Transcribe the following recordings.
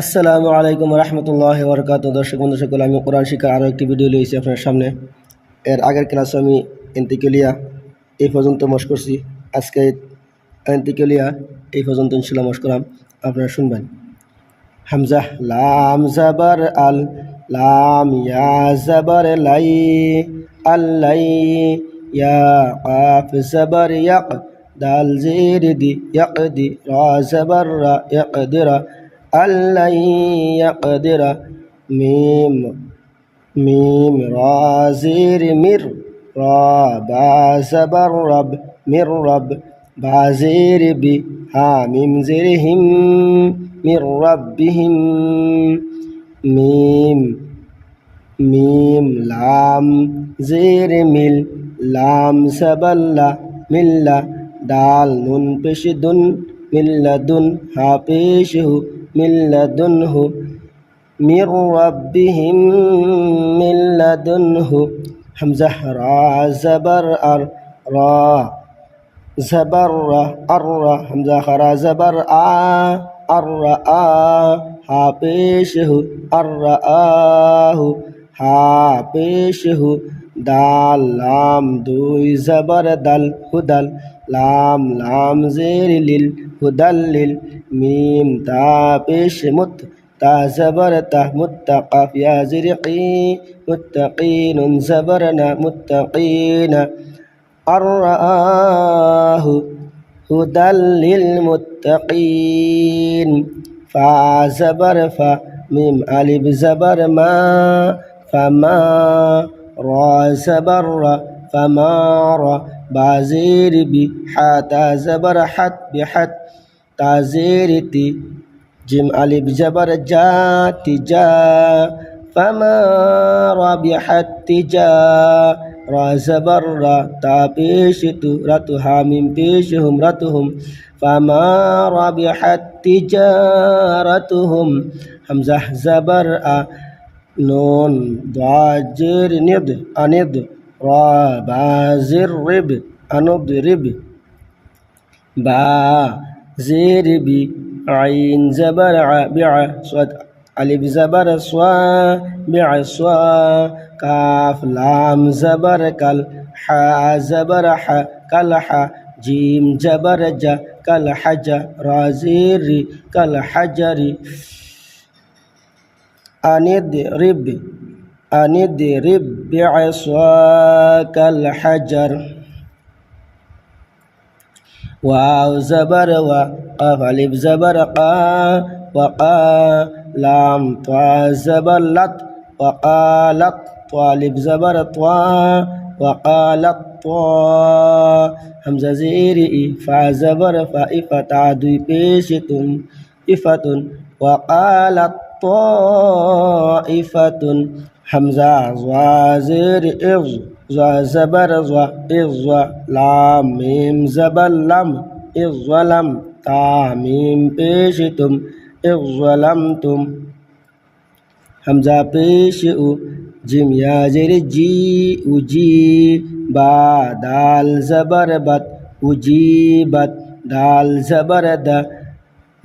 আসসালামু আলাইকুম রহমতুল্লাহ বরকাত দর্শক বন্ধু, সকল, আমি কোরআন শিখা আরও একটি ভিডিও লিয়েছি আপনার সামনে। এর আগের ক্লাসে আমি এন্তিকেলিয়া এই পর্যন্ত মশ করছি। আজকে এন্তিকেলিয়া এই পর্যন্ত ইনশাল্লাহ মশ করাম। আপনারা শুনবেন। হামজা, লাম জাবার আল, লাম ইয়া জাবার লাই আল্লাই ইয়া কাফ জাবার ইয়াক, দাল জির দি ইয়াক দি রা জাবার রা। ইয়াক আল্লাইয়াকদিরা মিম মিম রাজির মির রাবাসাবার রব মির রব বাজির বি হামিম জিরহিম মির রব্বিহিম মিম মিম লাম জের মিল লাম সাবাল্লা মিল্লা ডাল নুন পেশ দুন মিল্লা দুন হা পেশ হু মিল্লাদুনহু মির রাব্বিহিম মিল্লাদুনহু হামজা রা জাবার আর রা, জাবার রা আর রা, হামজা খারা জাবার আ, আর রা আ হা পেশ হু আর রা আহু হা পেশ হু দাল, লাম, দুই, জবর, দাল, হুদাল, লাম লাম, জের, লিল, হুদাল, লিল, মিম, তা, পেশ, মুত, তা, জবর, তা মুত্তাকাফ ইয়া জিরকি মুত্তাকিন জবরনা মুত্তাকিন আরাহু হুদাল, লিল, মুত্তাকিন, ফা, জবর, ফা, মিম আলিব জবর, মা ফামা را زبر را فما را بازير بي حتى زبر حت بحت تازير تي جيم ألف زبر جا تجا فما ربحت تجا را زبر را تا پیش تو رتو حامیم پیش هم رتهم فما ربحت تجارتهم حمزة زبر أ نون ضاجر ند أند را بازر رب أنض رب با زير بي عين زبر بع صد ألف زبر صا بع صا كاف لام زبر كل حا زبر ح كل ح. جيم جبر ج كل حج را زير كل حجر أنضرب أنضرب بعصاك الحجر. واو زبر وقاف ألف زبر قا وقا لام طا زبر لط وقالت طالب زبر طا وقالت طا. همزة زير فا زبر فا تعدي بيشتم إفة وقالت طائفة حمزة زوازر إغ زوا زبر زوا إغ زوا لام ميم زبر لم إغ ظلم تا ميم بيشتم إغ ظلمتم حمزة بيشئ جيم ياجر جي وجي با دال زبر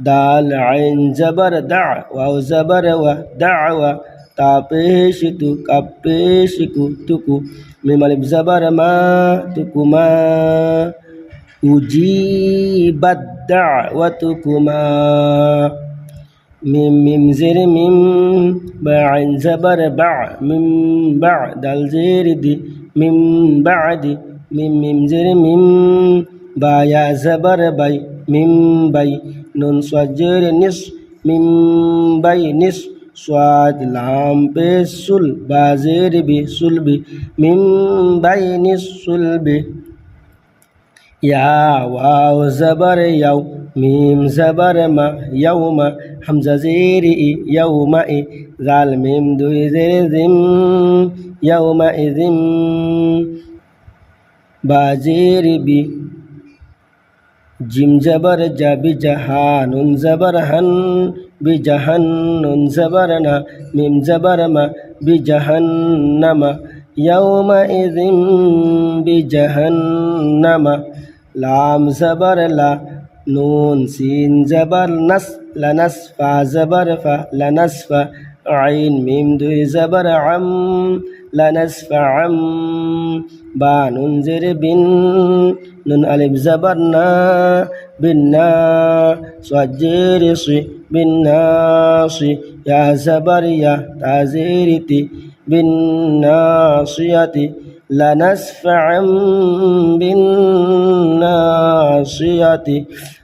দাল আইন জবর দা ওয়াও জবর ওয়া দা ওয়া তাপেশিতু কাপেশিকু তুকু মিমালিব জবর মা তুকু মা উজিবাদ দা মা মিম মিম জের মিম বা আইন জবর বা মিম বা দাল জের দি মিম বা দি মিম মিম জের মিম জবর বাই মিম বাই নুন সজের নিস মিম বাই নিস সোয়াদ লাম পে সুল বাজের বি সুলবি মিম বাই নিস সুলবি ইয়া ওয়াও জবর ইয়াও মিম জবর মা ইয়াউমা হামজা জের ই ইয়াউমা ই জাল মিম দুই জের জিম ইয়াউমা ইজিম বাজের বি জিম জবর জাবি জাহানুন জবর হন, বি জাহান্নুন জবর না, মিম জবর মা, বি জাহান্নামা, ইয়াউমা ইযিম, বি লাম জবর লা, নুন সিন জবর নাস লানাস ফা জবর ফা লানাস ফা আইন মিম দুই জবর আম لنسفعا بننذر بن نن ألف زبرنا بنا. صجرص بالناص يا زبر يا تعزيرتي بالناصية لنسفعا بالناصية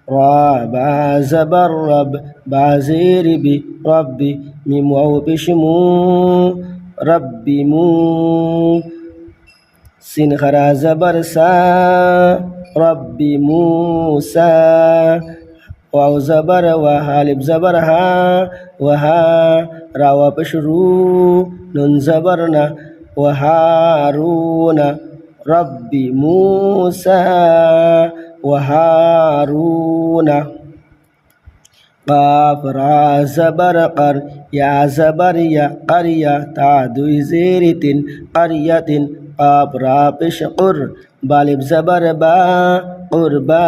رابع زبر رب بازير بي ربي ميم واو بشمو. ربي مو. سين خرا زبر سا ربي موسى. واو زبر وهالب زبر ها وها راوا بشرو. نون زبرنا. وهارون ربي موسى. وهارون قاف را زبر قر يا زبر يا قرية تعدو زيرة قرية قاف را بشقر بالب زبر با قربا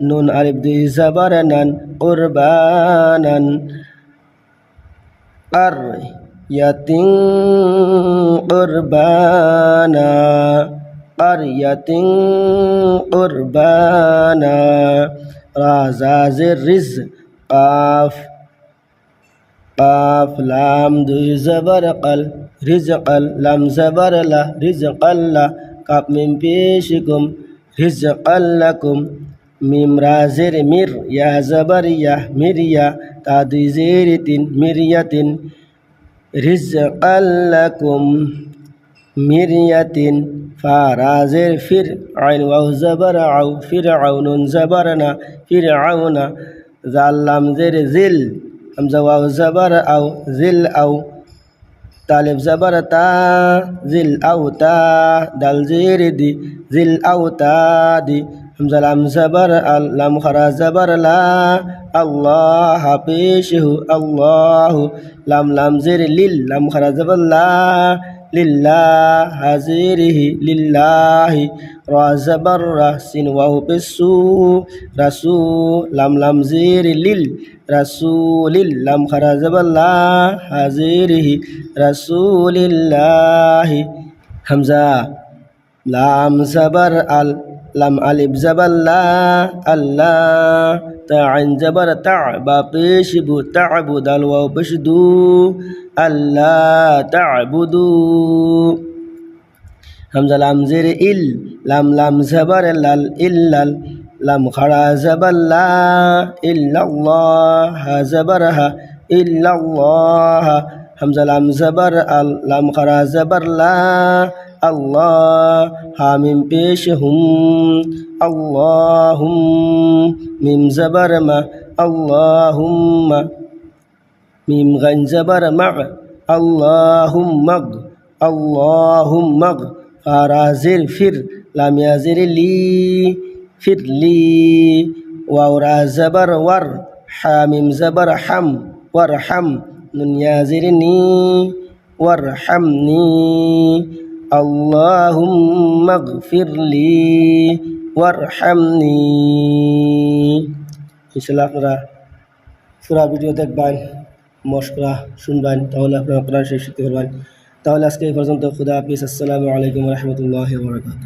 نون ألف دي زبر نن قربانا قر يتين قربانا قرية قربانا رازاز الرز কাফ কাফ লাম দুই জবর কল রিজকল লাম জবর লা রিজকল্লা কাপ মিম পেশিকুম রিজকল্লাকুম মিম রাজের মির ইয়া জবর ইয়া মিরিয়া তা দুই জের তিন মিরিয়া তিন রিজকল্লাকুম মিরিয়াতিন ফা রাজের ফির আইন ওয়াউ জবর আউ ফির আউনুন জবরনা ফির আউনা زال لام زیر زل همزة واو زبر أو زل أو طالب زبر تا زل أو تا دل زیر دی زل أو تا دی همزة لام زبر لام خرا زبر لا الله پیشه الله لام لام زیر لیل لام خرا زبر لا لله حاضره لله লিল্লাহি রা জবর রা সিন ওয়াহু পেসু রাসু লাম লাম জির লিল রাসূলিল লাম খারা জবর লা হাজিরিহি রাসূলিল্লাহি হামজা লাম জবর আল, লাম আলিফ জবর আল্লাহ তা আইন জবর তা বা পেশ বু তাবু দাল ওয়াও পেশ দু আল্লাহ তাবুদু। হামজা লাম জের ইল লাম লাম জবর লাল ইল্লাল লাম খাড়া জবল্লা ইল্লাল্লাহ জবরহা ইল্লাল্লাহ হামজা লাম জবর আল লাম খাড়া জবরলা আল্লাহ হামিম পেশ হুম আল্লাহুম মিম জবর মা আল্লাহুম্মা মিম গান জবর মা আল্লাহুম্মাগ আল্লাহুম্মাগ ফারাজির ফির লাম ইয়াজির লি ফিরলি ওয়াওরা জবর ওয়ার হামিম জবর হাম ওয়ার হাম নুন ইয়াজিরনি ওয়ার হামনি اللهم اغفر لي وارحمني ইনশাল্লাহ আপনারা পুরা ভিডিও দেখবেন মশকরা শুনবেন তাহলে আপনারা কোরআন শেষ শিখতে পারবেন তাহলে আজকে এই পর্যন্ত খুদা হাফিজ আসসালামু আলাইকুম রহমতুল্লাহ বরকাত